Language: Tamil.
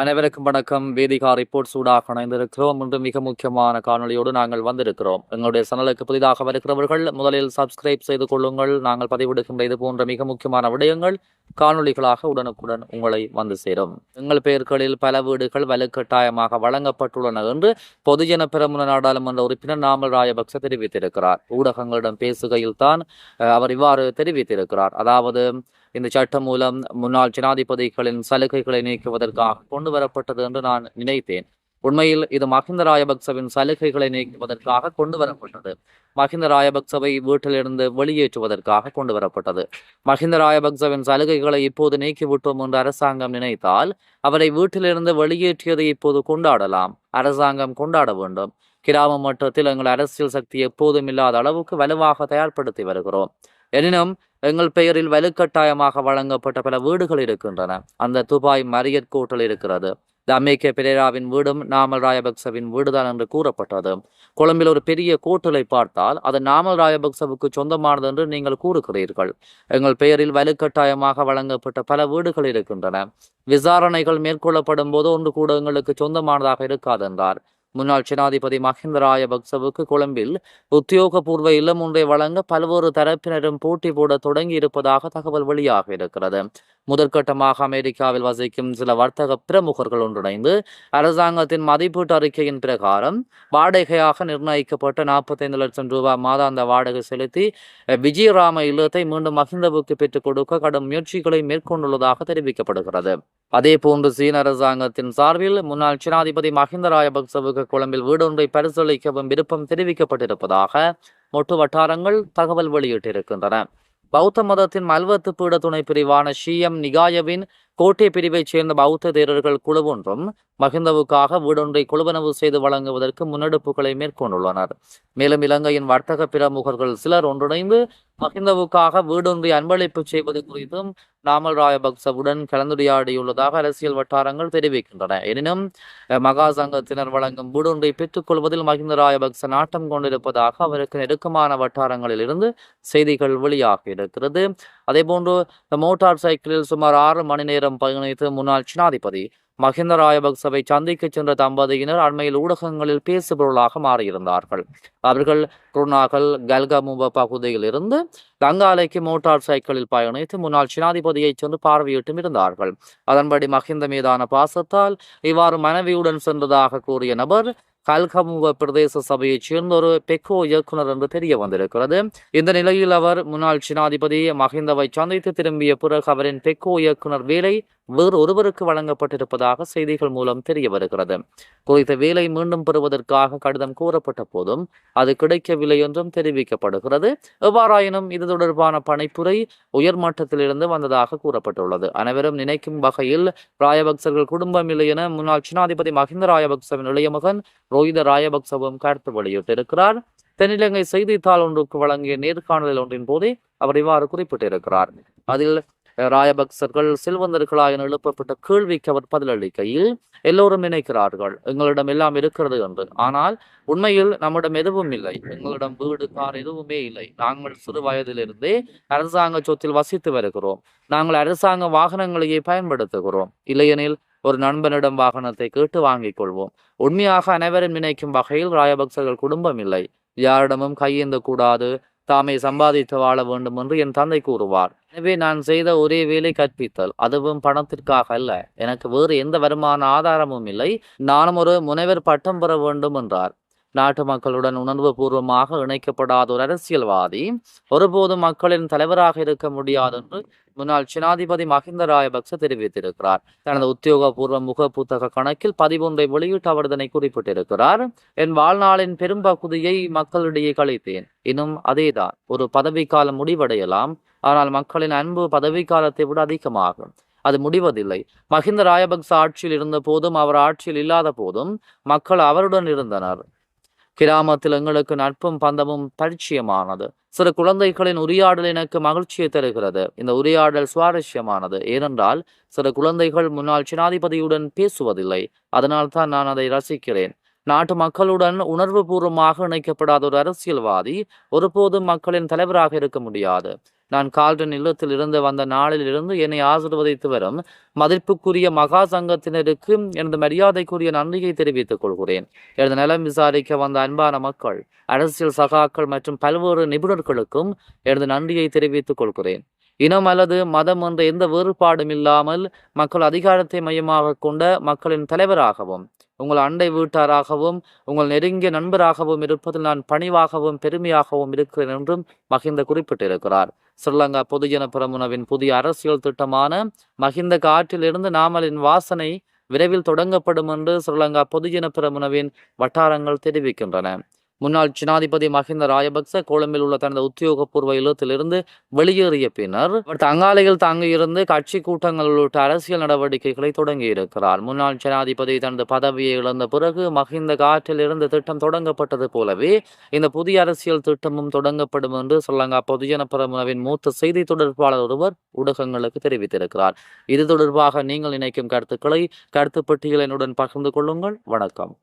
அனைவருக்கும் வணக்கம். வேதிகா ரிப்போர்ட் சூடாக இணைந்திருக்கிறோம் இன்று மிக முக்கியமான காணொலியோடு நாங்கள் வந்திருக்கிறோம். எங்களுடைய சேனலுக்கு புதிதாக வருகிறவர்கள் முதலில் சப்ஸ்கிரைப் செய்து கொள்ளுங்கள். நாங்கள் பதிவிடுகின்ற இது போன்ற மிக முக்கியமான விடயங்கள் காணொளிகளாக உடனுக்குடன் உங்களை வந்து சேரும். எங்கள் பெயர்களில் பல வீடுகள் வலுக்கட்டாயமாக வழங்கப்பட்டுள்ளன என்று பொதுஜன பெரமுன நாடாளுமன்ற உறுப்பினர் நாமல் ராஜபக்ச தெரிவித்திருக்கிறார். ஊடகங்களிடம் பேசுகையில் தான் அவர் இவ்வாறு தெரிவித்திருக்கிறார். அதாவது இந்த சட்டம் மூலம் முன்னாள் ஜனாதிபதிகளின் சலுகைகளை நீக்குவதற்காக கொண்டு வரப்பட்டது என்று நான் நினைத்தேன். உண்மையில் இது மஹிந்த ராஜபக்சவின் சலுகைகளை நீக்குவதற்காக கொண்டு வரப்பட்டது மஹிந்த ராயபக்சவை வீட்டிலிருந்து வெளியேற்றுவதற்காக கொண்டு வரப்பட்டது மஹிந்த ராயபக்சவின் சலுகைகளை இப்போது நீக்கிவிட்டோம் என்று அரசாங்கம் நினைத்தால் அவரை வீட்டிலிருந்து வெளியேற்றியதை இப்போது கொண்டாடலாம். அரசாங்கம் கொண்டாட வேண்டும். கிராம மட்டத்தில் எங்கள் அரசியல் சக்தி எப்போதும் இல்லாத அளவுக்கு வலுவாக தயார்படுத்தி வருகிறோம். எனினும் எங்கள் பெயரில் வலுக்கட்டாயமாக வழங்கப்பட்ட பல வீடுகள் இருக்கின்றன. அந்த துபாய் மரியட் கூட்டல் இருக்கிறது. தமேகே பெரேராவின் வீடும் நாமல் ராயபக்சவின் வீடுதான் என்று கூறப்பட்டது. கொழும்பில் ஒரு பெரிய கோட்டலை பார்த்தால் அது நாமல் ராயபக்சவுக்கு சொந்தமானது என்று நீங்கள் கூறுகிறீர்கள். எங்கள் பெயரில் வலுக்கட்டாயமாக வழங்கப்பட்ட பல வீடுகள் இருக்கின்றன. விசாரணைகள் மேற்கொள்ளப்படும் போது ஒன்று கூட எங்களுக்கு சொந்தமானதாக இருக்காது என்றார். முன்னாள் ஜனாதிபதி மஹிந்த ராயபக்சவுக்கு கொழும்பில் உத்தியோகபூர்வ இல்லம் ஒன்றை வழங்க பல்வேறு தரப்பினரும் போட்டி போட தொடங்கி இருப்பதாக தகவல் வெளியாக இருக்கிறது. முதற்கட்டமாக அமெரிக்காவில் வசிக்கும் சில வர்த்தக பிரமுகர்கள் ஒன்றிணைந்து அரசாங்கத்தின் மதிப்பீட்டு அறிக்கையின் பிரகாரம் வாடகையாக நிர்ணயிக்கப்பட்ட நாற்பத்தைந்து லட்சம் ரூபாய் மாதாந்த வாடகை செலுத்தி விஜயராம இல்லத்தை மீண்டும் மஹிந்தவுக்கு பெற்றுக் கொடுக்க கடும் முயற்சிகளை மேற்கொண்டுள்ளதாக தெரிவிக்கப்படுகிறது. அதே போன்று சீன அரசாங்கத்தின் சார்பில் முன்னாள் ஜனாதிபதி மஹிந்த ராயபக்சவுக்கு கொழும்பில் வீடொன்றை பரிசீலிக்கவும் விருப்பம் தெரிவிக்கப்பட்டிருப்பதாக மொட்டு வட்டாரங்கள் தகவல் வெளியிட்டிருக்கின்றன. பௌத்த மதத்தின் மல்வத்து பீட துணை பிரிவான ஷியம் நிகாயவின் கோட்டை பிரிவைச் சேர்ந்த பௌத்த தேரர்கள் குழு ஒன்றும் மகிந்தவுக்காக வீடொன்றை குழுவனவு செய்து வழங்குவதற்கு முன்னெடுப்புகளை மேற்கொண்டுள்ளனர். மேலும் இலங்கையின் வர்த்தக பிரமுகர்கள் சிலர் ஒன்றிணைந்து மகிந்தவுக்காக வீடொன்றை அன்பளிப்பு செய்வது குறித்தும் நாமல் ராயபக்சவுடன் கலந்துரையாடியுள்ளதாக அரசியல் வட்டாரங்கள் தெரிவிக்கின்றன. எனினும் மகா சங்கத்தினர் வழங்கும் வீடொன்றை பெற்றுக்கொள்வதில் மஹிந்த ராயபக்ச நாட்டம் கொண்டிருப்பதாக அவருக்கு நெருக்கமான வட்டாரங்களில் இருந்து செய்திகள் வெளியாகி இருக்கிறது. அதேபோன்று மோட்டார் சைக்கிளில் சுமார் ஆறு மணி நேரம் பயணித்து முன்னாள் ஜனாதிபதி மஹிந்த ராயபக்சவை சந்திக்க சென்ற தம்பதியினர் அண்மையில் ஊடகங்களில் பேசுபொருளாக மாறியிருந்தார்கள். அவர்கள் குருநாகல் கல்கமுப பகுதியில் இருந்து கங்காலைக்கு மோட்டார் சைக்கிளில் பயணித்து முன்னாள் ஜனாதிபதியை சென்று பார்வையிட்டும் இருந்தார்கள். அதன்படி மஹிந்த மீதான பாசத்தால் இவ்வாறு மனைவியுடன் சென்றதாக கூறிய நபர் கல்கமுவ பிரதேச சபையைச் சேர்ந்த ஒரு பெக்கோ இயக்குனர் என்று தெரிய வந்திருக்கிறது இந்த நிலையில் அவர் முன்னாள் ஜனாதிபதி மஹிந்தவை சந்தித்து திரும்பிய பிறகு அவரின் பெக்கோ இயக்குனர் வேலை வேறு ஒருவருக்கு வழங்கப்பட்டிருப்பதாக செய்திகள் மூலம் தெரிய வருகிறது. குறித்த வேலை மீண்டும் பெறுவதற்காக கடிதம் கூறப்பட்ட போதும் அது கிடைக்கவில்லை என்றும் தெரிவிக்கப்படுகிறது. எவ்வாறாயினும் இது தொடர்பான பணிப்புரை உயர்மட்டத்திலிருந்து வந்ததாக கூறப்பட்டுள்ளது. அனைவரும் நினைக்கும் வகையில் ராயபக்சர்கள் குடும்பம் இல்லை என முன்னாள் ஜனாதிபதி மஹிந்த ராயபக்சவின் இளைய மகன் ரோஹித ராயபக்சவும் கருத்து வெளியிட்டிருக்கிறார். தென்னிலங்கை செய்தித்தாள் ஒன்றுக்கு வழங்கிய நேர்காணலில் ஒன்றின் போதே அவர் இவ்வாறு குறிப்பிட்டிருக்கிறார். அதில் ராயபக்சர்கள் செல்வந்தர்களா என எழுப்பப்பட்ட கேள்விக்கு அவர் பதிலளிக்கையில் எல்லோரும் நினைக்கிறார்கள் எங்களிடம் எல்லாம் இருக்கிறது என்று. ஆனால் உண்மையில் நம்மிடம் எதுவும் இல்லை. எங்களிடம் வீடு கார் எதுவுமே இல்லை. நாங்கள் சிறு வயதிலிருந்தே அரசாங்க சொத்தில் வசித்து வருகிறோம். நாங்கள் அரசாங்க வாகனங்களையே பயன்படுத்துகிறோம். இல்லையெனில் ஒரு நண்பனிடம் வாகனத்தை கேட்டு வாங்கிக் கொள்வோம். உண்மையாக அனைவரும் நினைக்கும் வகையில் ராயபக்சர்கள் குடும்பம் இல்லை. யாரிடமும் கையேந்த கூடாது தாமே சம்பாதித்து வாழ வேண்டும் என்று என் தந்தை கூறுவார். எனவே நான் செய்த ஒரே வேலை கற்பித்தல். அதுவும் பணத்திற்காக அல்ல. எனக்கு வேறு எந்த வருமான ஆதாரமும் இல்லை. நானும் ஒரு முனைவர் பட்டம் பெற வேண்டும் என்றார். நாட்டு மக்களுடன் உணர்வு பூர்வமாக இணைக்கப்படாத ஒரு அரசியல்வாதி ஒருபோதும் மக்களின் தலைவராக இருக்க முடியாது என்று முன்னாள் ஜனாதிபதி மஹிந்த ராயபக்ச தெரிவித்திருக்கிறார். தனது உத்தியோகபூர்வ முக புத்தக கணக்கில் பதிவொன்றை வெளியிட்டு அவர் இதனை குறிப்பிட்டிருக்கிறார். என் வாழ்நாளின் பெரும்பகுதியை மக்களிடையே கழித்தேன். இன்னும் அதேதான். ஒரு பதவிக்காலம் முடிவடையலாம். ஆனால் மக்களின் அன்பு பதவிக்காலத்தை விட அதிகமாகும். அது முடிவதில்லை. மஹிந்த ராயபக்ச ஆட்சியில் இருந்த போதும் அவர் ஆட்சியில் இல்லாத போதும் மக்கள் அவருடன் இருந்தனர். கிராமத்தில் எங்களுக்கு நட்பும் பந்தமும் பரிச்சயமானது. சில குழந்தைகளின் உரையாடல் எனக்கு மகிழ்ச்சியை தருகிறது. இந்த உரையாடல் சுவாரஸ்யமானது. ஏனென்றால் சில குழந்தைகள் முன்னாள் ஜனாதிபதியுடன் பேசுவதில்லை. அதனால் தான் நான் அதை ரசிக்கிறேன். நாட்டு மக்களுடன் உணர்வுபூர்வமாக இணைக்கப்படாத ஒரு அரசியல்வாதி ஒருபோதும் மக்களின் தலைவராக இருக்க முடியாது. நான் கால்டன் இல்லத்தில் இருந்து வந்த நாளிலிருந்து என்னை ஆசிர்வதித்து வரும். மதிப்புக்குரிய மகா சங்கத்தினருக்கு எனது மரியாதைக்குரிய நன்றியை தெரிவித்துக் கொள்கிறேன். எனது நலம் விசாரிக்க வந்த அன்பான மக்கள் அரசியல் சகாக்கள் மற்றும் பல்வேறு நிபுணர்களுக்கும் எனது நன்றியை தெரிவித்துக் கொள்கிறேன். இனம் அல்லது மதம் என்ற எந்த வேறுபாடும் இல்லாமல் மக்கள் அதிகாரத்தை மையமாக கொண்ட மக்களின் தலைவராகவும் உங்கள் அண்டை வீட்டாராகவும் உங்கள் நெருங்கிய நண்பராகவும் இருப்பதில் நான் பணிவாகவும் பெருமையாகவும் இருக்கிறேன் என்றும் மகிந்த குறிப்பிட்டிருக்கிறார். ஸ்ரீலங்கா பொதுஜன பிரமுனவின் புதிய அரசியல் திட்டமான மஹிந்த காற்றிலிருந்து நாமலின் வாசனை விரைவில் தொடங்கப்படும் என்று ஸ்ரீலங்கா பொதுஜன பிரமுனவின் வட்டாரங்கள் தெரிவிக்கின்றன. முன்னாள் ஜனாதிபதி மஹிந்த ராஜபக்ச கொழும்பில் உள்ள தனது உத்தியோகபூர்வ இல்லத்திலிருந்து வெளியேறிய பின்னர் அவர் தங்காலையில் தங்கியிருந்து கட்சி கூட்டங்கள் உள்ளிட்ட அரசியல் நடவடிக்கைகளை தொடங்கியிருக்கிறார். முன்னாள் ஜனாதிபதி தனது பதவியை இழந்த பிறகு மஹிந்த காற்றில் இருந்து திட்டம் தொடங்கப்பட்டது போலவே இந்த புதிய அரசியல் திட்டமும் தொடங்கப்படும் என்று சொல்லங்கா பொதுஜன பிரமுனவின் மூத்த செய்தி தொடர்பாளர் ஒருவர் ஊடகங்களுக்கு தெரிவித்திருக்கிறார். இது தொடர்பாக நீங்கள் நினைக்கும் கருத்துக்களை கருத்து பட்டியலினுடன் பகிர்ந்து கொள்ளுங்கள். வணக்கம்.